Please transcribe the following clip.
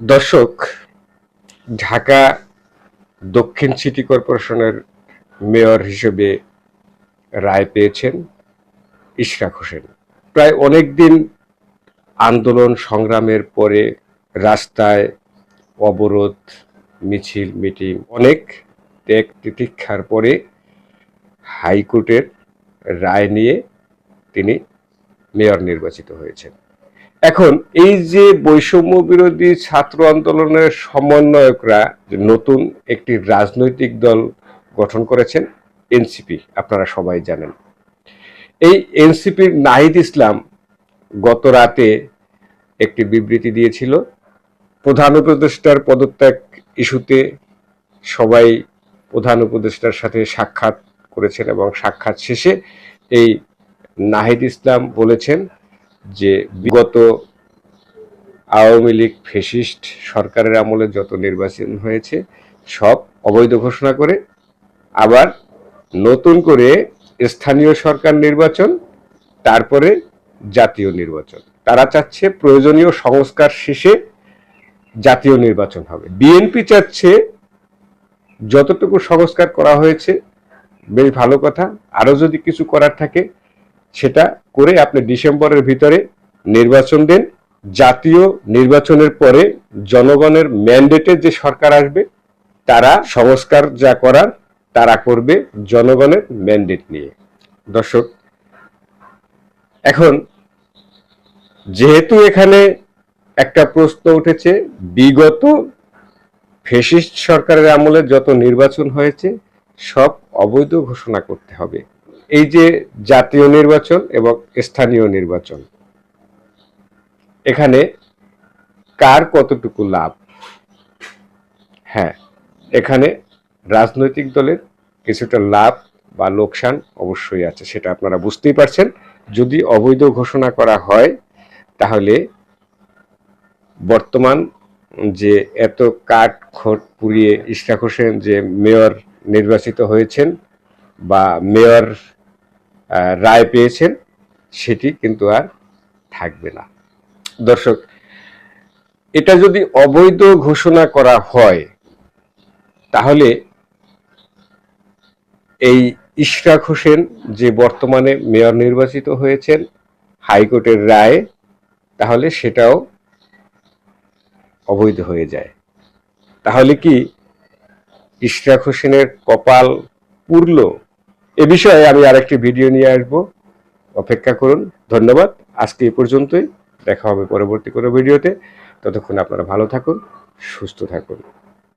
দর্শক, ঢাকা দক্ষিণ সিটি কর্পোরেশনের মেয়র হিসেবে রায় পেয়েছেন ইশরাক হোসেন। প্রায় অনেক দিন আন্দোলন সংগ্রামের পরে রাস্তায় অবরোধ, মিছিল, মিটিং, অনেক ত্যাগ তিতিক্ষার পরে হাইকোর্টের রায় নিয়ে তিনি মেয়র নির্বাচিত হয়েছেন। এখন এই যে বৈষম্য বিরোধী ছাত্র আন্দোলনের সমন্বয়করা নতুন একটি রাজনৈতিক দল গঠন করেছেন, এনসিপি, আপনারা সবাই জানেন। এই এনসিপির নাহিদ ইসলাম গত রাতে একটি বিবৃতি দিয়েছিল, প্রধান উপদেষ্টার পদত্যাগ ইস্যুতে সবাই প্রধান উপদেষ্টার সাথে সাক্ষাৎ করেছেন এবং সাক্ষাৎ শেষে এই নাহিদ ইসলাম বলেছেন যে বিগত আওয়ামী লীগ ফেসিস্ট সরকারের আমলে যত নির্বাচন হয়েছে, সব অবৈধ ঘোষণা করে আবার নতুন করে স্থানীয় সরকার নির্বাচন, তারপরে জাতীয় নির্বাচন। তারা চাচ্ছে প্রয়োজনীয় সংস্কার শেষে জাতীয় নির্বাচন হবে। বিএনপি চাচ্ছে যতটুকু সংস্কার করা হয়েছে, বেশ ভালো কথা। আরও যদি কিছু করার থাকে সেটা করে আপনি ডিসেম্বরের ভিতরে নির্বাচন দেন। জাতীয় নির্বাচনের পরে জনগণের ম্যান্ডেটে যে সরকার আসবে, তারা সংস্কার যা করার, তারা করবে জনগণের ম্যান্ডেট নিয়ে। দর্শক, এখন যেহেতু এখানে একটা প্রশ্ন উঠেছে, বিগত ফেসিস্ট সরকারের আমলে যত নির্বাচন হয়েছে, সব অবৈধ ঘোষণা করতে হবে। এই যে জাতীয় নির্বাচন এবং স্থানীয় নির্বাচন, এখানে কার কতটুকু লাভ? হ্যাঁ এখানে রাজনৈতিক দলের কিছুটা লাভ বা লোকসান অবশ্যই আছে, সেটা আপনারা বুঝতেই পারছেন। যদি অবৈধ ঘোষণা করা হয়, তাহলে বর্তমান যে এত কাঠ খোট পুড়িয়ে ইশরাক হোসেন যে মেয়র নির্বাচিত হয়েছেন বা মেয়র রায় পেয়েছেন, সেটি কিন্তু আর থাকবে না। দর্শক, এটা যদি অবৈধ ঘোষণা করা হয়, তাহলে এই ইশরাক হোসেন যে বর্তমানে মেয়র নির্বাচিত হয়েছেন, হাইকোর্টের রায়, তাহলে সেটাও অবৈধ হয়ে যায়। তাহলে কি ইশরাক হোসেনের কপাল পুরল এ বিষয়ে আমি আরেকটি ভিডিও নিয়ে আসব। অপেক্ষা করুন। ধন্যবাদ। আজকে এ পর্যন্তই। দেখা হবে পরবর্তী কোনো ভিডিওতে। ততক্ষণ আপনারা ভালো থাকুন, সুস্থ থাকুন।